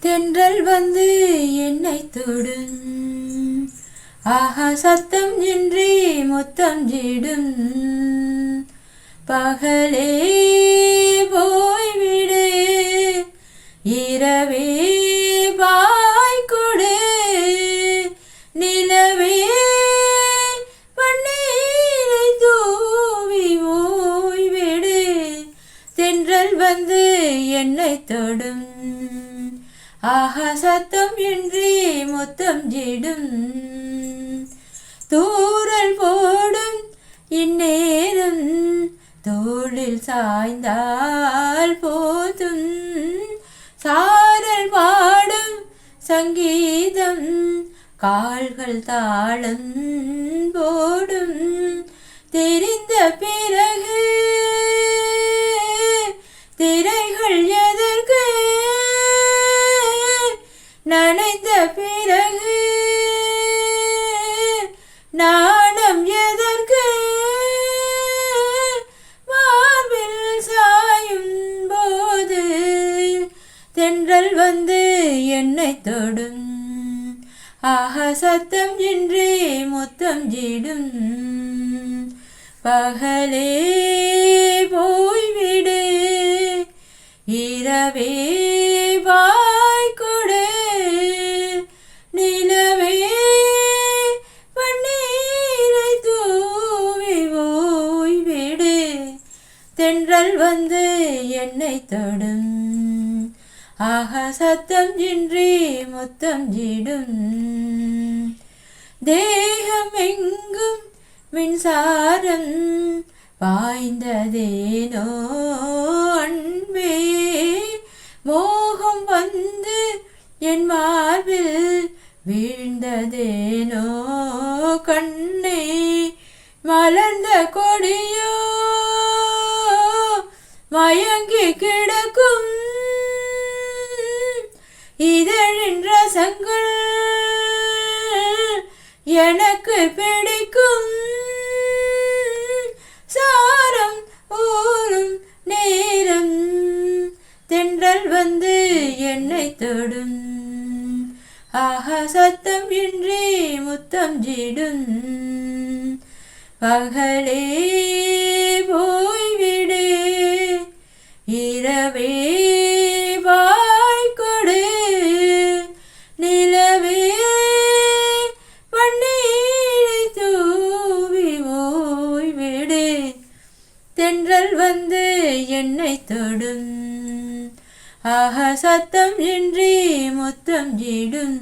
தென்றல் வந்து என்னை தொடும். ஆஹா சத்தம் நின்றி மொத்தம் ஜிடும். பகலே போய்விடு இரவே பாய்கொடு நிலவே பண்ணீரை தூவி ஓய்விடு. தென்றல் வந்து என்னை தொடும். ஆஹா சத்தம் இன்றி முத்தம் ஜிடும். தூரல் போடும் இந்நேரம் தோளில் சாய்ந்தால் போதும். சாரல் பாடும் சங்கீதம் கால்கள் தாளம் போடும். தெரிந்த பே பிறகு நாணம் எதற்கு? மார்பில் சாயும் போது தென்றல் வந்து என்னை தொடும். ஆக சத்தம் இன்றி முத்தம் ஜிடும். பகலே போய்விடு. இரவே தென்றல் வந்து என்னை தொடும். ஆக சத்தம் இன்றி முத்தம் ஜிடும் தேகம் எங்கும் மின்சாரம் பாய்ந்ததேனோ அன்பே. மோகம் வந்து என் மார்பில் வீழ்ந்ததேனோ கண்ணே. மலர்ந்த கொடியோ மயங்கி கிடக்கும். இதழின் ரசங்கள் எனக்கு பிடிக்கும். சாரம் ஊறும் நேரம் தென்றல் வந்து என்னை தொடும். ஆஹா சத்தம் இன்றி முத்தம் ஜிடும். பகலே போய் இரவே வாய் கொடு நிலவே பன்னீரை தூவி ஓய்விடு. தென்றல் வந்து என்னை தொடும். ஆக சத்தம் இன்றி முத்தம் ஜிடும்